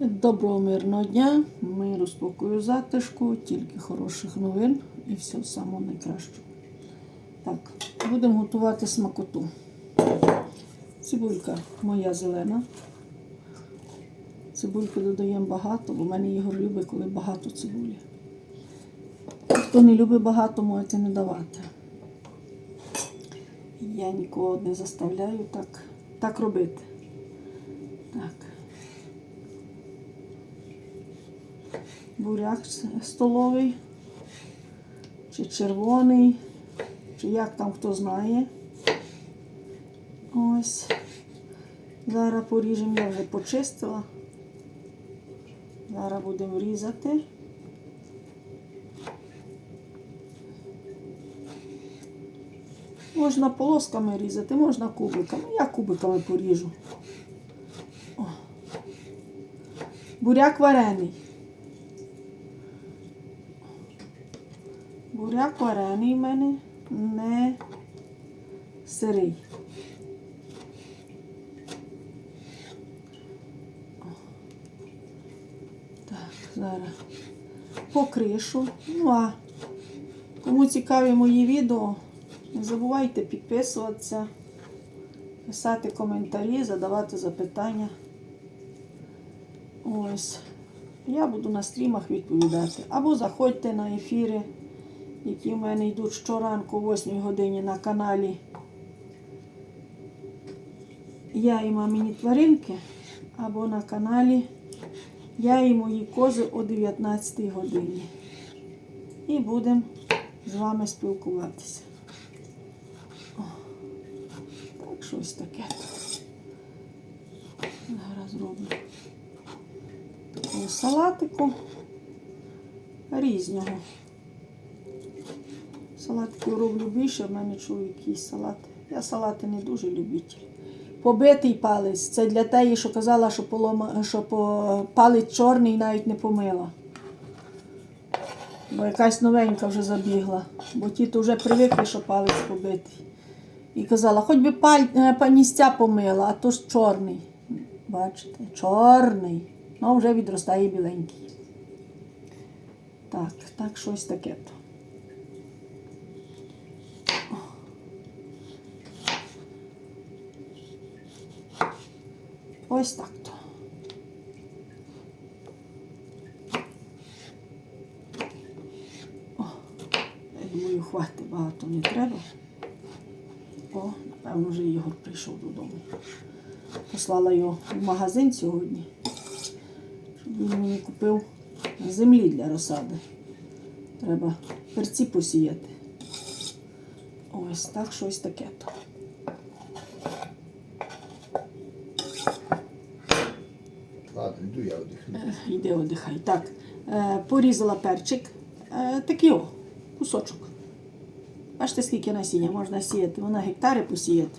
Доброго мирного дня, миру, спокою, затишку, тільки хороших новин і все самого найкращого. Так, будемо готувати смакоту. Цибулька моя зелена. Цибульки додаємо багато, бо в мене Ігор любить, коли багато цибулі. Хто не любить багато, можете не давати. Я нікого не заставляю так, так робити. Так. Буряк столовий, чи червоний, чи як там хто знає. Ось. Зараз поріжемо, я вже почистила. Зараз будемо різати. Можна полосками різати, можна кубиками. Я кубиками поріжу. О. Буряк варений. Буряк варений в мене не сирий. Так, зараз покришу. Ну а кому цікаві мої відео, не забувайте підписуватися, писати коментарі, задавати запитання. Ось. Я буду на стрімах відповідати. Або заходьте на ефіри які в мене йдуть щоранку о 8 годині на каналі Я і мамині тваринки, або на каналі Я і мої кози о 19 годині. І будемо з вами спілкуватися. О, так, щось таке. Зараз зроблю такого салатику різного. Салатиків роблю більше, в мене чоловік їсть салат. Я салати не дуже любитель. Побитий палець. Це для тієї, що казала, що полома, що палець чорний навіть не помила. Бо якась новенька вже забігла. Бо ті то вже привикли, що палець побитий. І казала, хоч би паль, е, паністя помила, а то ж чорний. Бачите, чорний. Ну, вже відростає біленький. Так, так, щось таке то. Ось так то. О, думаю, хватить, багато не треба. О, напевно, вже Ігор прийшов додому. Послала його в магазин сьогодні, щоб він мені купив землі для розсади. Треба перці посіяти. Ось так щось таке то. Ладно, йду я одихну. Йди одихай. Так, е, порізала перчик. Е, такий о, кусочок. Бачите, скільки насіння можна сіяти. Вона гектари посіяти.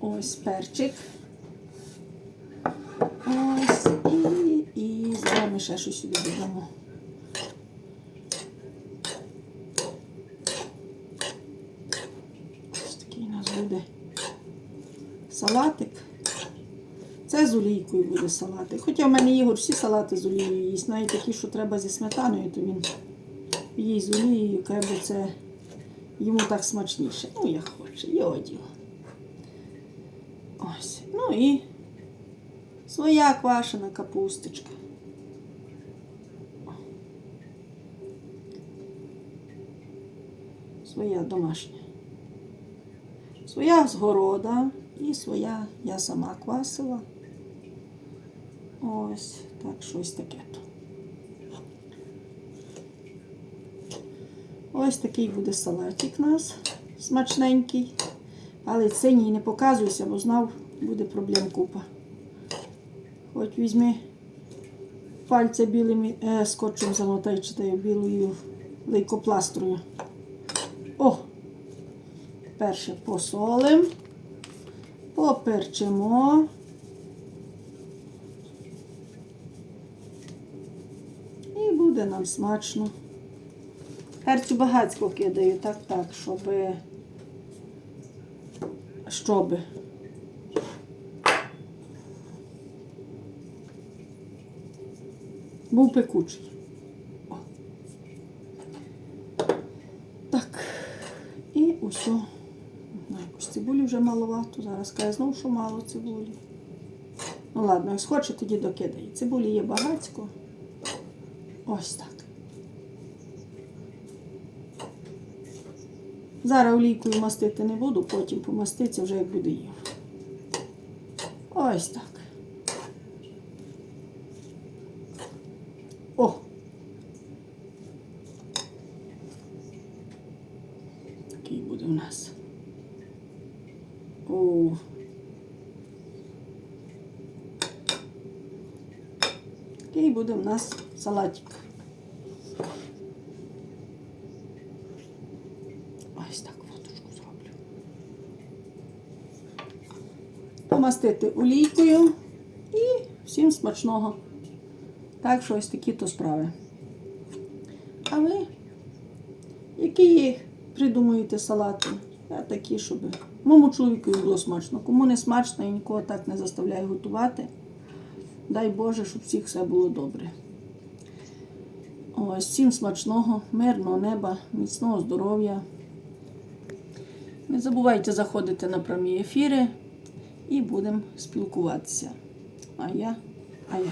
Ось перчик. Ось і, і зараз ще щось сюди додамо. Ось такий у нас буде салатик. Це з олійкою буде салатик. Хоча в мене Ігор всі салати з олією їсть. Навіть такі, що треба зі сметаною, то він їсть з олією, каже, це йому так смачніше. Ну, як хоче, його діло. Ось. Ну і своя квашена капусточка. Своя домашня. Своя згорода і своя я сама квасила. Ось так щось таке. Ось такий буде салатик у нас смачненький. Але синій не показуйся, бо знав, буде проблем купа. Хоч візьми пальця білим е, скотчем замотай, читаю білою лейкопластрою. О! Перше посолим, поперчимо. І буде нам смачно. Перцю багацько кидаю, так, так, щоб, щоб Був пекучий. О. Так. І. Ну, якось цибулі вже маловато. Зараз каже знову, що мало цибулі. Ну ладно, як схоче, тоді докидай. Цибулі є багацько. Ось так. Зараз олійкою мастити не буду, потім помаститься вже як буде їв. Ось так. О! Такий буде у нас. О. Такий буде у нас салатик. Ось так фоточку зроблю. Помастити олійкою і всім смачного. Так що ось такі то справи. А ви, які придумуєте салати? Я такі, щоб моєму чоловікові було смачно. Кому не смачно, я нікого так не заставляю готувати. Дай Боже, щоб всіх все було добре. Ось всім смачного, мирного неба, міцного здоров'я. Не забувайте заходити на прямі ефіри і будемо спілкуватися. А я, а я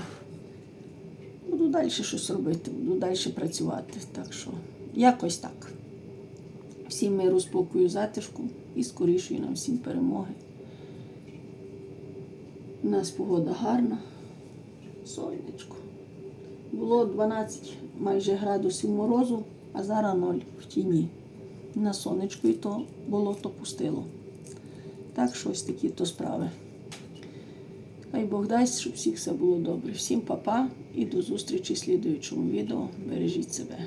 буду далі щось робити, буду далі працювати. Так що, якось так. Всім миру, спокою, затишку і скорішої нам всім перемоги. У нас погода гарна, сонечко. Було 12 майже градусів морозу, а зараз 0 в тіні. На сонечку і то було, то пустило. Так що ось такі то справи. Хай Бог дасть, щоб всіх все було добре. Всім па-па і до зустрічі в слідуючому відео. Бережіть себе.